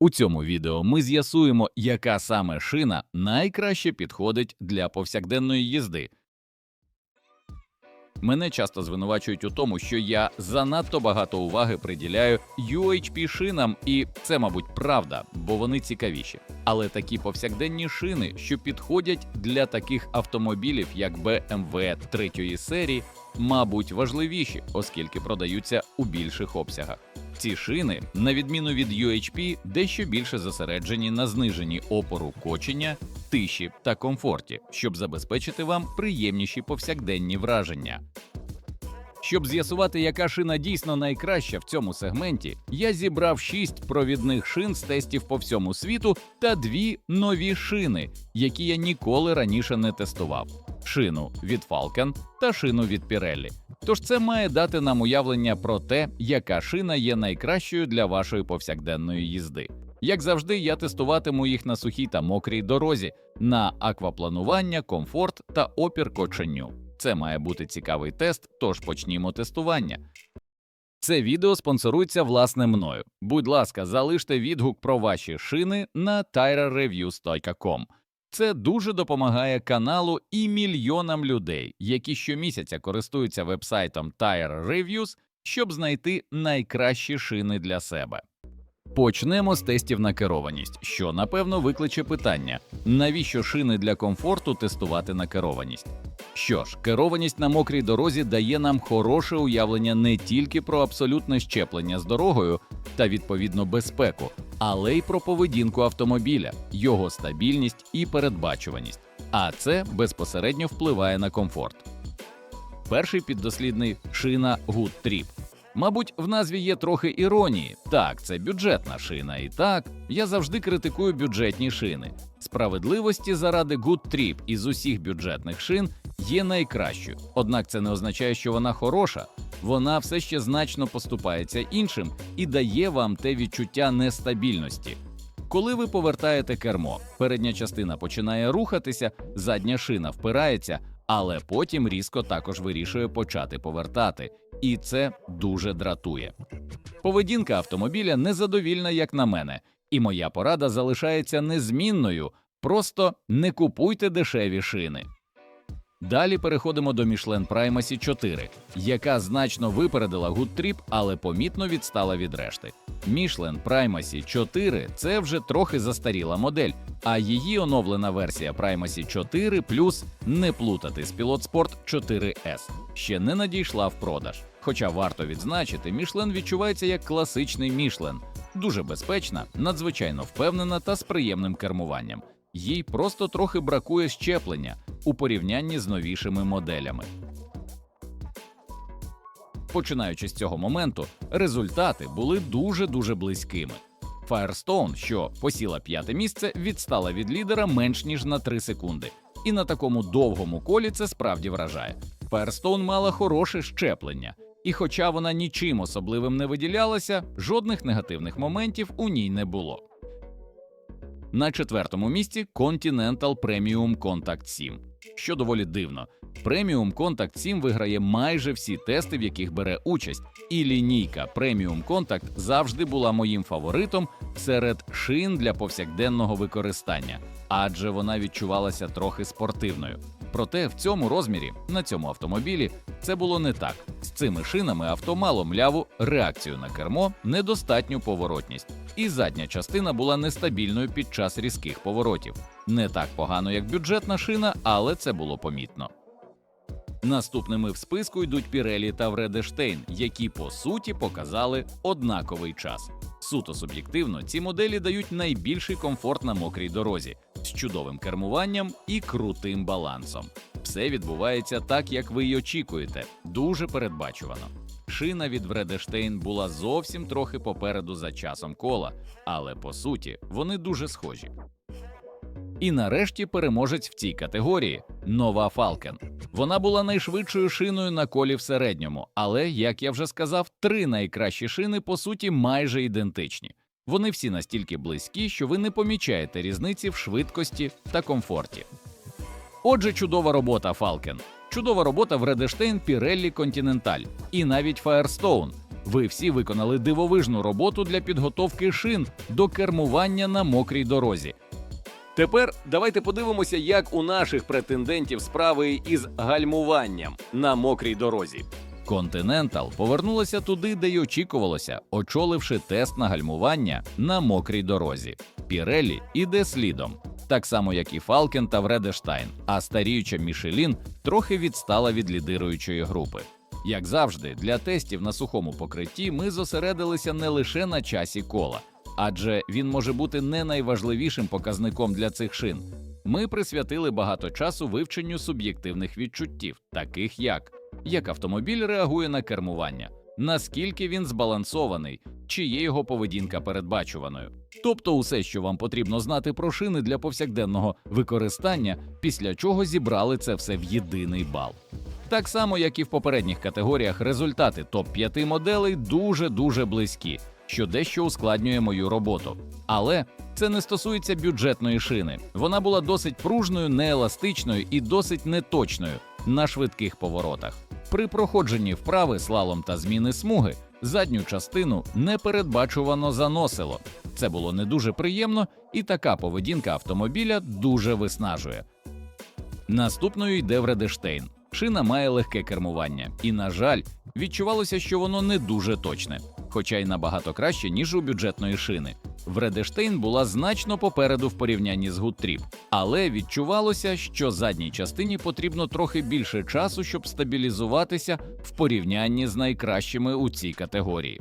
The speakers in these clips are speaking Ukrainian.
У цьому відео ми з'ясуємо, яка саме шина найкраще підходить для повсякденної їзди. Мене часто звинувачують у тому, що я занадто багато уваги приділяю UHP шинам, і це, мабуть, правда, бо вони цікавіші. Але такі повсякденні шини, що підходять для таких автомобілів, як BMW 3 серії, мабуть, важливіші, оскільки продаються у більших обсягах. Ці шини, на відміну від UHP, дещо більше зосереджені на зниженні опору кочення, тиші та комфорті, щоб забезпечити вам приємніші повсякденні враження. Щоб з'ясувати, яка шина дійсно найкраща в цьому сегменті, я зібрав шість провідних шин з тестів по всьому світу та дві нові шини, які я ніколи раніше не тестував: шину від Falcon та шину від Pirelli. Тож це має дати нам уявлення про те, яка шина є найкращою для вашої повсякденної їзди. Як завжди, я тестуватиму їх на сухій та мокрій дорозі, на аквапланування, комфорт та опір коченню. Це має бути цікавий тест, тож почнімо тестування. Це відео спонсорується власне мною. Будь ласка, залиште відгук про ваші шини на tyrereviews.com. Це дуже допомагає каналу і мільйонам людей, які щомісяця користуються вебсайтом Tire Reviews, щоб знайти найкращі шини для себе. Почнемо з тестів на керованість, що напевно викличе питання: навіщо шини для комфорту тестувати на керованість? Що ж, керованість на мокрій дорозі дає нам хороше уявлення не тільки про абсолютне щеплення з дорогою та відповідно безпеку, але й про поведінку автомобіля, його стабільність і передбачуваність. А це безпосередньо впливає на комфорт. Перший піддослідний шина Good Trip. Мабуть, в назві є трохи іронії. Так, це бюджетна шина, і так я завжди критикую бюджетні шини. Справедливості заради Good Trip із усіх бюджетних шин є найкращою. Однак це не означає, що вона хороша. Вона все ще значно поступається іншим і дає вам те відчуття нестабільності. Коли ви повертаєте кермо, передня частина починає рухатися, задня шина впирається, але потім різко також вирішує почати повертати, і це дуже дратує. Поведінка автомобіля незадовільна, як на мене, і моя порада залишається незмінною. Просто не купуйте дешеві шини. Далі переходимо до Michelin Primacy 4, яка значно випередила Good але помітно відстала від решти. Michelin Primacy 4 – це вже трохи застаріла модель, а її оновлена версія Primacy 4 Plus не плутати з Pilot Sport 4S ще не надійшла в продаж. Хоча варто відзначити, Michelin відчувається як класичний Michelin. дуже безпечна, надзвичайно впевнена та з приємним кермуванням. Їй просто трохи бракує щеплення у порівнянні з новішими моделями. Починаючи з цього моменту, результати були дуже дуже близькими. Firestone, що посіла п'яте місце, відстала від лідера менш ніж на 3 секунди. І на такому довгому колі це справді вражає. Firestone мала хороше щеплення, і хоча вона нічим особливим не виділялася, жодних негативних моментів у ній не було. На четвертому місці Continental Premium Contact 7, що доволі дивно. Premium Contact 7 виграє майже всі тести, в яких бере участь, і лінійка Premium Contact завжди була моїм фаворитом серед шин для повсякденного використання, адже вона відчувалася трохи спортивною. Проте в цьому розмірі на цьому автомобілі це було не так. З цими шинами авто мало мляву реакцію на кермо, недостатню поворотність, і задня частина була нестабільною під час різких поворотів. Не так погано, як бюджетна шина, але це було помітно. Наступними в списку йдуть Пірелі та Вредештейн, які по суті показали однаковий час. Суто суб'єктивно, ці моделі дають найбільший комфорт на мокрій дорозі з чудовим кермуванням і крутим балансом. Все відбувається так, як ви й очікуєте, дуже передбачувано. Шина від Вредештейн була зовсім трохи попереду за часом кола, але по суті вони дуже схожі. І нарешті переможець в цій категорії нова Falcon. Вона була найшвидшою шиною на колі в середньому, але, як я вже сказав, три найкращі шини по суті майже ідентичні. Вони всі настільки близькі, що ви не помічаєте різниці в швидкості та комфорті. Отже, чудова робота Falcon. Чудова робота в Redestein Pirelli Continental і навіть Firestone. Ви всі виконали дивовижну роботу для підготовки шин до кермування на мокрій дорозі. Тепер давайте подивимося, як у наших претендентів справи із гальмуванням на мокрій дорозі. Continental повернулася туди, де й очікувалося, очоливши тест на гальмування на мокрій дорозі. Pirelli іде слідом, так само як і Falken та Вредештайн, а старіюча Мішелін трохи відстала від лідируючої групи. Як завжди, для тестів на сухому покритті ми зосередилися не лише на часі кола, адже він може бути не найважливішим показником для цих шин. Ми присвятили багато часу вивченню суб'єктивних відчуттів, таких як як автомобіль реагує на кермування, наскільки він збалансований, чи є його поведінка передбачуваною. Тобто усе, що вам потрібно знати про шини для повсякденного використання, після чого зібрали це все в єдиний бал. Так само, як і в попередніх категоріях, результати топ-5 моделей дуже дуже близькі, що дещо ускладнює мою роботу. Але це не стосується бюджетної шини. Вона була досить пружною, нееластичною і досить неточною на швидких поворотах. При проходженні вправи слалом та зміни смуги задню частину непередбачувано заносило. Це було не дуже приємно, і така поведінка автомобіля дуже виснажує. Наступною йде Вредештейн. Шина має легке кермування, і, на жаль, відчувалося, що воно не дуже точне, хоча й набагато краще, ніж у бюджетної шини. Вредештейн була значно попереду в порівнянні з Гудтріп, але відчувалося, що задній частині потрібно трохи більше часу, щоб стабілізуватися в порівнянні з найкращими у цій категорії.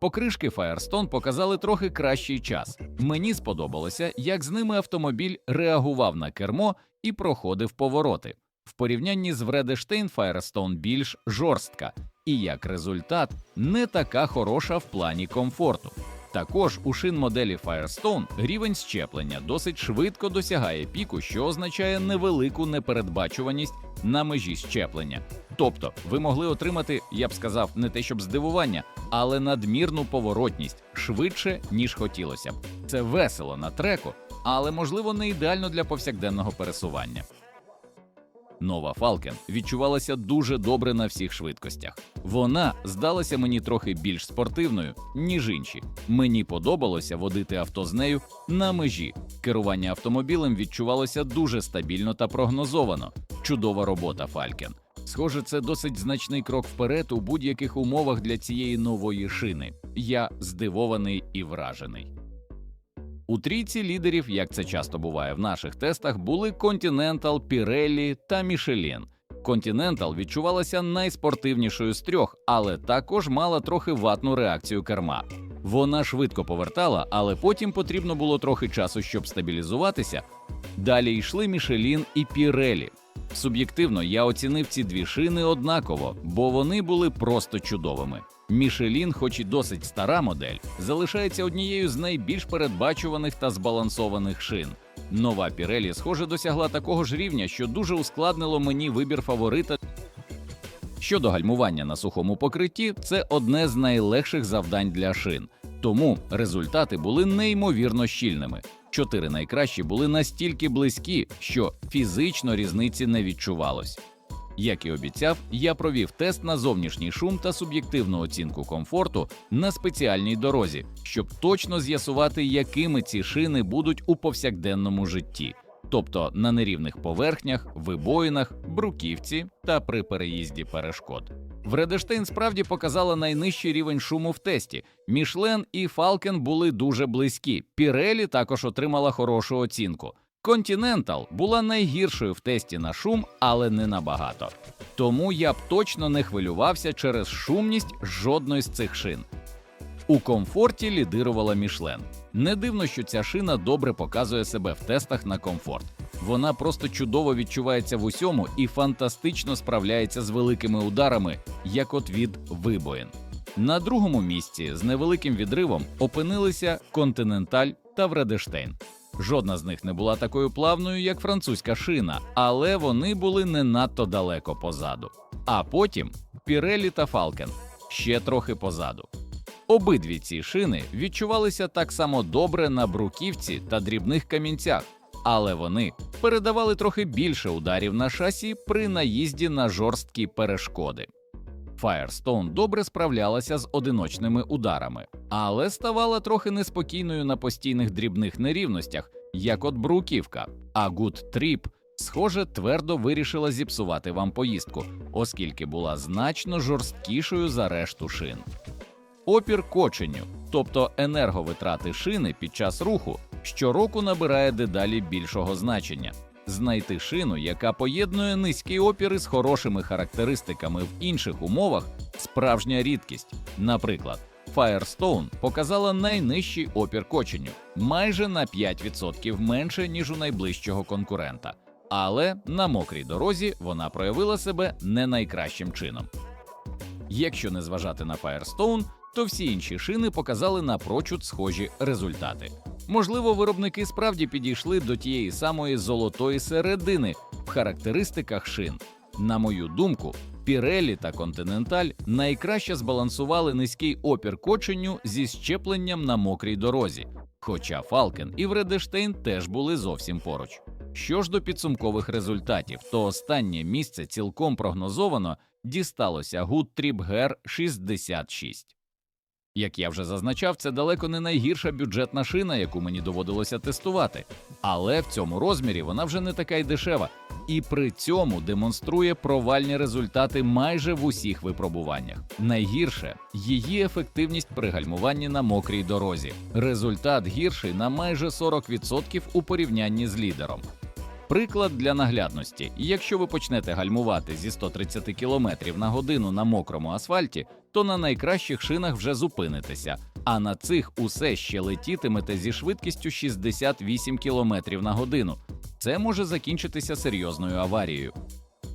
Покришки Firestone показали трохи кращий час. Мені сподобалося, як з ними автомобіль реагував на кермо і проходив повороти. В порівнянні з Вредештейн Firestone більш жорстка, і як результат не така хороша в плані комфорту. Також у шин моделі Firestone рівень щеплення досить швидко досягає піку, що означає невелику непередбачуваність на межі щеплення. Тобто ви могли отримати, я б сказав, не те щоб здивування, але надмірну поворотність швидше ніж хотілося б. Це весело на треку, але можливо не ідеально для повсякденного пересування. Нова Falcon відчувалася дуже добре на всіх швидкостях. Вона здалася мені трохи більш спортивною, ніж інші. Мені подобалося водити авто з нею на межі. Керування автомобілем відчувалося дуже стабільно та прогнозовано. Чудова робота Falcon. Схоже, це досить значний крок вперед у будь-яких умовах для цієї нової шини. Я здивований і вражений. У трійці лідерів, як це часто буває в наших тестах, були Continental, Pirelli та Michelin. Continental відчувалася найспортивнішою з трьох, але також мала трохи ватну реакцію керма. Вона швидко повертала, але потім потрібно було трохи часу, щоб стабілізуватися. Далі йшли Michelin і Pirelli. Суб'єктивно я оцінив ці дві шини однаково, бо вони були просто чудовими. Мішелін, хоч і досить стара модель, залишається однією з найбільш передбачуваних та збалансованих шин. Нова Пірелі, схоже, досягла такого ж рівня, що дуже ускладнило мені вибір фаворита. Щодо гальмування на сухому покритті, це одне з найлегших завдань для шин, тому результати були неймовірно щільними. Чотири найкращі були настільки близькі, що фізично різниці не відчувалось. Як і обіцяв, я провів тест на зовнішній шум та суб'єктивну оцінку комфорту на спеціальній дорозі, щоб точно з'ясувати, якими ці шини будуть у повсякденному житті, тобто на нерівних поверхнях, вибоїнах, бруківці та при переїзді перешкод. Вредештейн справді показала найнижчий рівень шуму в тесті. Мішлен і Фалкен були дуже близькі. Пірелі також отримала хорошу оцінку. Continental була найгіршою в тесті на шум, але не набагато. Тому я б точно не хвилювався через шумність жодної з цих шин. У комфорті лідирувала Мішлен. Не дивно, що ця шина добре показує себе в тестах на комфорт. Вона просто чудово відчувається в усьому і фантастично справляється з великими ударами, як от від вибоїн. На другому місці з невеликим відривом опинилися Континенталь та Вредештейн. Жодна з них не була такою плавною, як французька шина, але вони були не надто далеко позаду. А потім Пірелі та Фалкен ще трохи позаду. Обидві ці шини відчувалися так само добре на бруківці та дрібних камінцях, але вони передавали трохи більше ударів на шасі при наїзді на жорсткі перешкоди. Firestone добре справлялася з одиночними ударами, але ставала трохи неспокійною на постійних дрібних нерівностях, як от бруківка. А Good Trip, схоже, твердо вирішила зіпсувати вам поїздку, оскільки була значно жорсткішою за решту шин. Опір коченню, тобто енерговитрати шини під час руху, щороку набирає дедалі більшого значення. Знайти шину, яка поєднує низький опір із хорошими характеристиками в інших умовах, справжня рідкість. Наприклад, Firestone показала найнижчий опір коченню майже на 5% менше, ніж у найближчого конкурента. Але на мокрій дорозі вона проявила себе не найкращим чином. Якщо не зважати на Firestone, то всі інші шини показали напрочуд схожі результати. Можливо, виробники справді підійшли до тієї самої золотої середини в характеристиках шин. На мою думку, Pirelli та Continental найкраще збалансували низький опір коченню зі щепленням на мокрій дорозі, хоча Фалкен і Вредештейн теж були зовсім поруч. Що ж до підсумкових результатів, то останнє місце цілком прогнозовано дісталося Good Гер Gear 66. Як я вже зазначав, це далеко не найгірша бюджетна шина, яку мені доводилося тестувати. Але в цьому розмірі вона вже не така й дешева, і при цьому демонструє провальні результати майже в усіх випробуваннях. Найгірше її ефективність при гальмуванні на мокрій дорозі. Результат гірший на майже 40% у порівнянні з лідером. Приклад для наглядності: якщо ви почнете гальмувати зі 130 км на годину на мокрому асфальті, то на найкращих шинах вже зупинитеся, а на цих усе ще летітимете зі швидкістю 68 км на годину. Це може закінчитися серйозною аварією.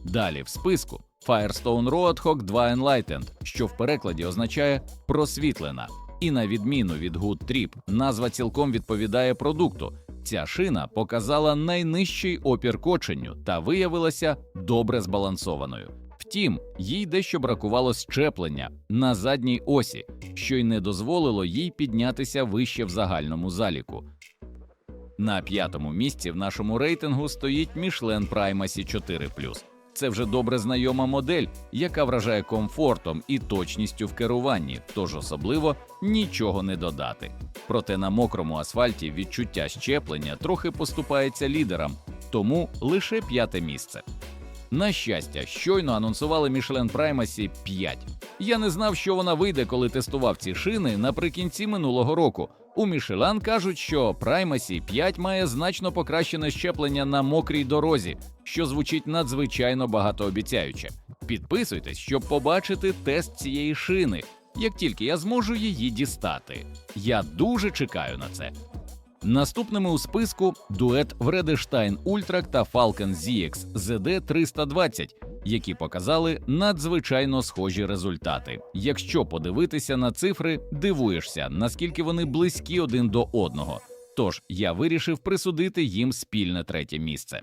Далі в списку Firestone Roadhog 2 Enlightened, що в перекладі означає просвітлена. І на відміну від Good Trip, назва цілком відповідає продукту. Ця шина показала найнижчий опір коченню та виявилася добре збалансованою. Втім, їй дещо бракувало щеплення на задній осі, що й не дозволило їй піднятися вище в загальному заліку. На п'ятому місці в нашому рейтингу стоїть Michelin Primacy 4 Це вже добре знайома модель, яка вражає комфортом і точністю в керуванні, тож особливо нічого не додати. Проте на мокрому асфальті відчуття щеплення трохи поступається лідерам, тому лише п'яте місце. На щастя, щойно анонсували Michelin Primacy 5. Я не знав, що вона вийде, коли тестував ці шини наприкінці минулого року. У Michelin кажуть, що Primacy 5 має значно покращене щеплення на мокрій дорозі, що звучить надзвичайно багатообіцяюче. Підписуйтесь, щоб побачити тест цієї шини, як тільки я зможу її дістати. Я дуже чекаю на це. Наступними у списку дует Вредештайн Ультрак та Falcon ZX ZD 320, які показали надзвичайно схожі результати. Якщо подивитися на цифри, дивуєшся, наскільки вони близькі один до одного. Тож я вирішив присудити їм спільне третє місце.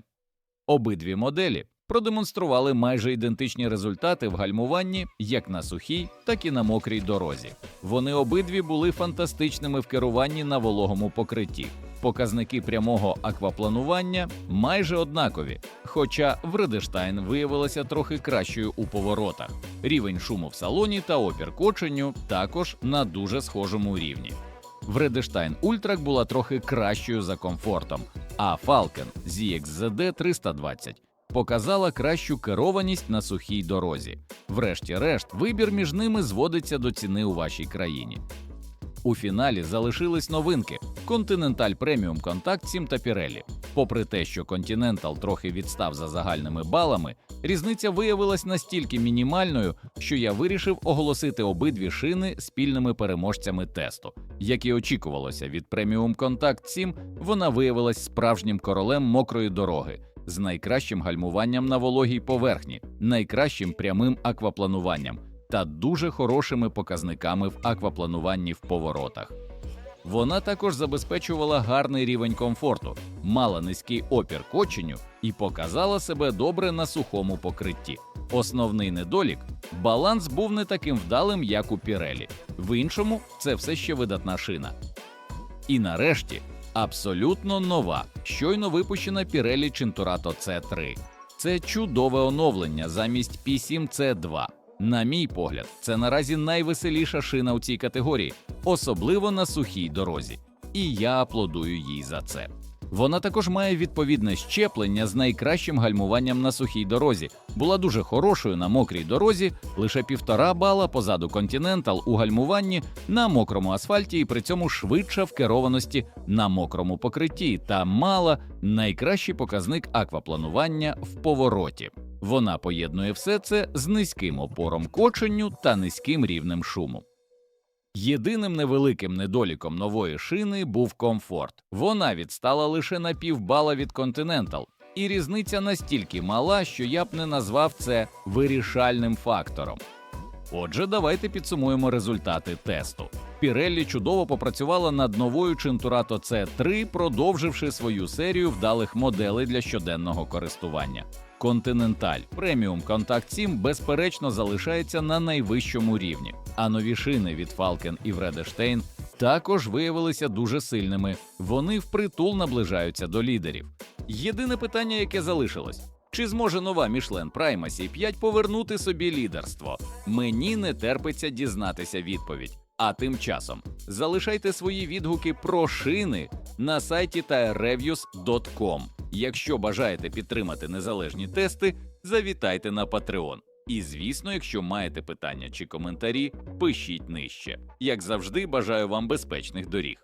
Обидві моделі продемонстрували майже ідентичні результати в гальмуванні як на сухій, так і на мокрій дорозі. Вони обидві були фантастичними в керуванні на вологому покритті. Показники прямого аквапланування майже однакові, хоча Вредештайн виявилася трохи кращою у поворотах. Рівень шуму в салоні та опір коченню також на дуже схожому рівні. Вредештайн Ультрак була трохи кращою за комфортом, а Falcon ZXZD 320 показала кращу керованість на сухій дорозі. Врешті-решт, вибір між ними зводиться до ціни у вашій країні. У фіналі залишились новинки Continental Premium Contact 7 та Pirelli. Попри те, що Continental трохи відстав за загальними балами, різниця виявилась настільки мінімальною, що я вирішив оголосити обидві шини спільними переможцями тесту. Як і очікувалося від Premium Contact 7, вона виявилась справжнім королем мокрої дороги з найкращим гальмуванням на вологій поверхні, найкращим прямим акваплануванням та дуже хорошими показниками в акваплануванні в поворотах. Вона також забезпечувала гарний рівень комфорту, мала низький опір коченю і показала себе добре на сухому покритті. Основний недолік баланс був не таким вдалим, як у Пірелі. В іншому це все ще видатна шина. І нарешті абсолютно нова, щойно випущена Pirelli Cinturato C3. Це чудове оновлення замість P7 C2. На мій погляд, це наразі найвеселіша шина у цій категорії, особливо на сухій дорозі. І я аплодую їй за це. Вона також має відповідне щеплення з найкращим гальмуванням на сухій дорозі. Була дуже хорошою на мокрій дорозі, лише півтора бала позаду Continental у гальмуванні на мокрому асфальті, і при цьому швидша в керованості на мокрому покритті та мала найкращий показник аквапланування в повороті. Вона поєднує все це з низьким опором коченню та низьким рівнем шуму. Єдиним невеликим недоліком нової шини був комфорт. Вона відстала лише на півбала від Continental, і різниця настільки мала, що я б не назвав це вирішальним фактором. Отже, давайте підсумуємо результати тесту. Pirelli чудово попрацювала над новою Cinturato C3, продовживши свою серію вдалих моделей для щоденного користування. Continental Premium Contact 7 безперечно залишається на найвищому рівні, а нові шини від Falcon і Vredestein також виявилися дуже сильними. Вони впритул наближаються до лідерів. Єдине питання, яке залишилось. Чи зможе нова Michelin Primacy 5 повернути собі лідерство? Мені не терпиться дізнатися відповідь. А тим часом залишайте свої відгуки про шини на сайті tiereviews.com. Якщо бажаєте підтримати незалежні тести, завітайте на Patreon. І звісно, якщо маєте питання чи коментарі, пишіть нижче. Як завжди, бажаю вам безпечних доріг.